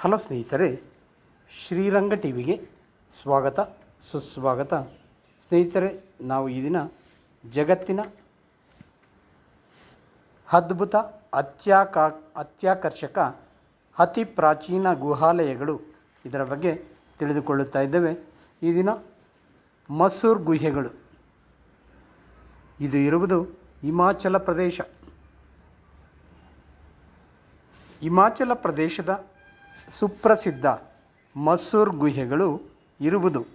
Hello ಸ್ನೇಹಿತರೆ, Sriranga T ವಿಗೆ ಸ್ವಾಗತ, ಸುಸ್ವಾಗತ. ಸ್ನೇಹಿತರೆ, ನಾವು ಈ ದಿನ ಜಗತ್ತಿನ ಅದ್ಭುತ ಅತ್ಯಾಕ, ಅತ್ಯಾಕರ್ಷಕ, ಅತಿ ಪ್ರಾಚೀನ ಗುಹಾಲಯಗಳು ಇದರ ಬಗ್ಗೆ ತಿಳಿದುಕೊಳ್ಳುತ್ತಾ ಇದ್ದೇವೆ. ಈ ದಿನ ಮಸೂರ್ ಗುಹೆಗಳು. ಇದು ಇರುವುದು ಹಿಮಾಚಲ ಪ್ರದೇಶ. ಹಿಮಾಚಲ ಪ್ರದೇಶದ ಸುಪ್ರಸಿದ್ಧ ಮಸೂರ್ ಗುಹೆಗಳು ಇರುವುದು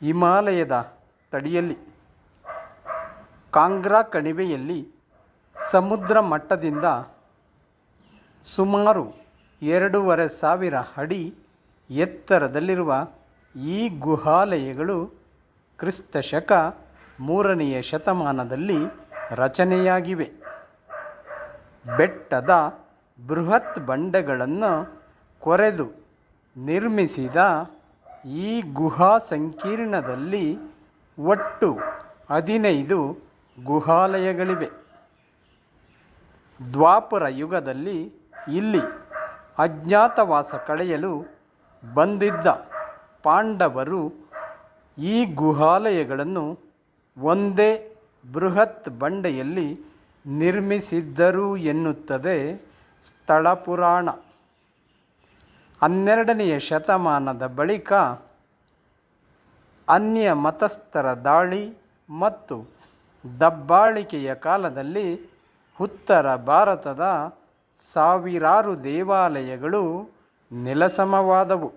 ಹಿಮಾಲಯದ ತಡಿಯಲ್ಲಿ. ಕಾಂಗ್ರಾ ಕಣಿವೆಯಲ್ಲಿ ಸಮುದ್ರ ಮಟ್ಟದಿಂದ ಸುಮಾರು ಎರಡೂವರೆ ಸಾವಿರ ಅಡಿ ಎತ್ತರದಲ್ಲಿರುವ ಈ ಗುಹಾಲಯಗಳು ಕ್ರಿಸ್ತ ಶಕ ಮೂರನೆಯ ಶತಮಾನದಲ್ಲಿ ರಚನೆಯಾಗಿವೆ. ಬೆಟ್ಟದ ಬೃಹತ್ ಬಂಡೆಗಳನ್ನು ಕೊರೆದು ನಿರ್ಮಿಸಿದ ಈ ಗುಹಾ ಸಂಕೀರ್ಣದಲ್ಲಿ ಒಟ್ಟು ಹದಿನೈದು ಗುಹಾಲಯಗಳಿವೆ. ದ್ವಾಪರ ಯುಗದಲ್ಲಿ ಇಲ್ಲಿ ಅಜ್ಞಾತವಾಸ ಕಳೆಯಲು ಬಂದಿದ್ದ ಪಾಂಡವರು ಈ ಗುಹಾಲಯಗಳನ್ನು ಒಂದೇ ಬೃಹತ್ ಬಂಡೆಯಲ್ಲಿ ನಿರ್ಮಿಸಿದ್ದರು ಎನ್ನುತ್ತದೆ ಸ್ಥಳ ಪುರಾಣ ಹನ್ನೆರಡನೆಯ ಶತಮಾನದ ಬಳಿಕ ಅನ್ಯ ಮತಸ್ಥರ ದಾಳಿ ಮತ್ತು ದಬ್ಬಾಳಿಕೆಯ ಕಾಲದಲ್ಲಿ ಉತ್ತರ ಭಾರತದ ಸಾವಿರಾರು ದೇವಾಲಯಗಳು ನೆಲಸಮವಾದವು.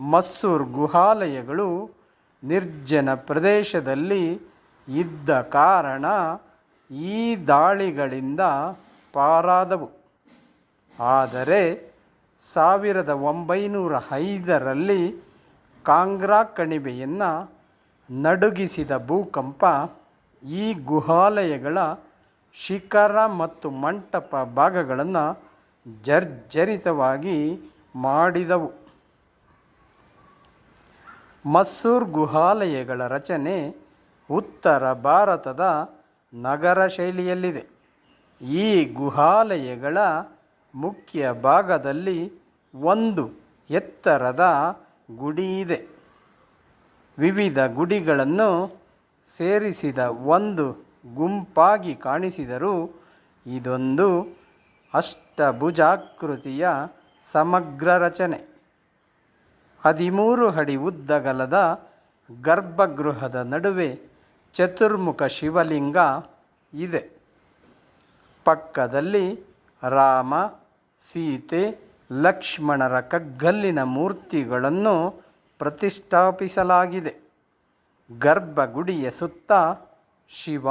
ಮಸ್ಸೂರ್ ಗುಹಾಲಯಗಳು ನಿರ್ಜನ ಪ್ರದೇಶದಲ್ಲಿ ಇದ್ದ ಕಾರಣ ಈ ದಾಳಿಗಳಿಂದ ಪಾರಾದವು. ಆದರೆ ಸಾವಿರದ ಒಂಬೈನೂರ ಐದರಲ್ಲಿ ಕಾಂಗ್ರಾ ಕಣಿವೆಯನ್ನು ನಡುಗಿಸಿದ ಭೂಕಂಪ ಈ ಗುಹಾಲಯಗಳ ಶಿಖರ ಮತ್ತು ಮಂಟಪ ಭಾಗಗಳನ್ನು ಜರ್ಜರಿತವಾಗಿ ಮಾಡಿದವು. ಮಸ್ಸೂರ್ ಗುಹಾಲಯಗಳ ರಚನೆ ಉತ್ತರ ಭಾರತದ ನಗರ ಶೈಲಿಯಲ್ಲಿದೆ. ಈ ಗುಹಾಲಯಗಳ ಮುಖ್ಯ ಭಾಗದಲ್ಲಿ ಒಂದು ಎತ್ತರದ ಗುಡಿ ಇದೆ ವಿವಿಧ ಗುಡಿಗಳನ್ನು ಸೇರಿಸಿದ ಒಂದು ಗುಂಪಾಗಿ ಕಾಣಿಸಿದರೂ ಇದೊಂದು ಅಷ್ಟಭುಜಾಕೃತಿಯ ಸಮಗ್ರ ರಚನೆ. ಹದಿಮೂರು ಅಡಿ ಉದ್ದಗಲದ ಗರ್ಭಗೃಹದ ನಡುವೆ ಚತುರ್ಮುಖ ಶಿವಲಿಂಗ ಇದೆ. ಪಕ್ಕದಲ್ಲಿ ರಾಮ, ಸೀತೆ, ಲಕ್ಷ್ಮಣರ ಕಗ್ಗಲ್ಲಿನ ಮೂರ್ತಿಗಳನ್ನು ಪ್ರತಿಷ್ಠಾಪಿಸಲಾಗಿದೆ. ಗರ್ಭಗುಡಿಯ ಸುತ್ತ ಶಿವ,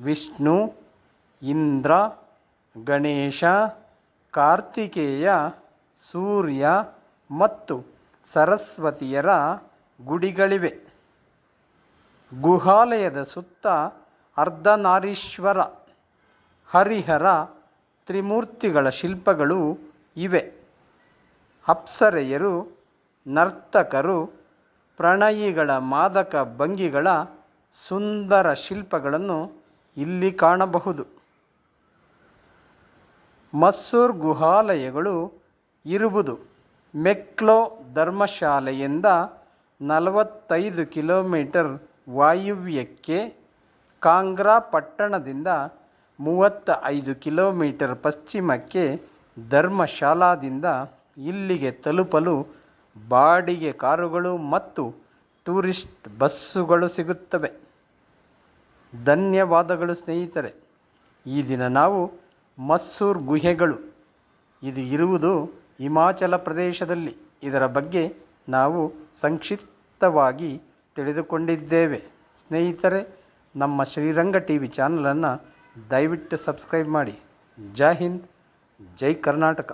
ವಿಷ್ಣು, ಇಂದ್ರ, ಗಣೇಶ, ಕಾರ್ತಿಕೇಯ, ಸೂರ್ಯ ಮತ್ತು ಸರಸ್ವತಿಯರ ಗುಡಿಗಳಿವೆ. ಗುಹಾಲಯದ ಸುತ್ತ ಅರ್ಧನಾರೀಶ್ವರ, ಹರಿಹರ ತ್ರಿಮೂರ್ತಿಗಳ ಶಿಲ್ಪಗಳು ಇವೆ. ಅಪ್ಸರೆಯರು ನರ್ತಕರು, ಪ್ರಣಯಿಗಳ ಮಾದಕ ಭಂಗಿಗಳ ಸುಂದರ ಶಿಲ್ಪಗಳನ್ನು ಇಲ್ಲಿ ಕಾಣಬಹುದು. ಮಸ್ಸೂರ್ ಗುಹಾಲಯಗಳು ಇರುವುದು ಮೆಕ್ಲೋ ಧರ್ಮಶಾಲೆಯಿಂದ ನಲವತ್ತೈದು ಕಿಲೋಮೀಟರ್ ವಾಯುವ್ಯಕ್ಕೆ, ಕಾಂಗ್ರಾ ಪಟ್ಟಣದಿಂದ ಮೂವತ್ತ ಐದು ಕಿಲೋಮೀಟರ್ ಪಶ್ಚಿಮಕ್ಕೆ ಧರ್ಮಶಾಲಾದಿಂದ ಇಲ್ಲಿಗೆ ತಲುಪಲು ಬಾಡಿಗೆ ಕಾರುಗಳು ಮತ್ತು ಟೂರಿಸ್ಟ್ ಬಸ್ಸುಗಳು ಸಿಗುತ್ತವೆ. ಧನ್ಯವಾದಗಳು ಸ್ನೇಹಿತರೆ. ಈ ದಿನ ನಾವು ಮಸ್ಸೂರ್ ಗುಹೆಗಳು. ಇದು ಇರುವುದು ಹಿಮಾಚಲ ಪ್ರದೇಶದಲ್ಲಿ. ಇದರ ಬಗ್ಗೆ ನಾವು ಸಂಕ್ಷಿಪ್ತವಾಗಿ ತಿಳಿದುಕೊಂಡಿದ್ದೇವೆ. ಸ್ನೇಹಿತರೆ, ನಮ್ಮ ಶ್ರೀರಂಗ ಟಿ ವಿ ಚಾನಲನ್ನು ದಯವಿಟ್ಟು ಸಬ್ಸ್ಕ್ರೈಬ್ ಮಾಡಿ. ಜೈ ಹಿಂದ್ ಜೈ ಕರ್ನಾಟಕ.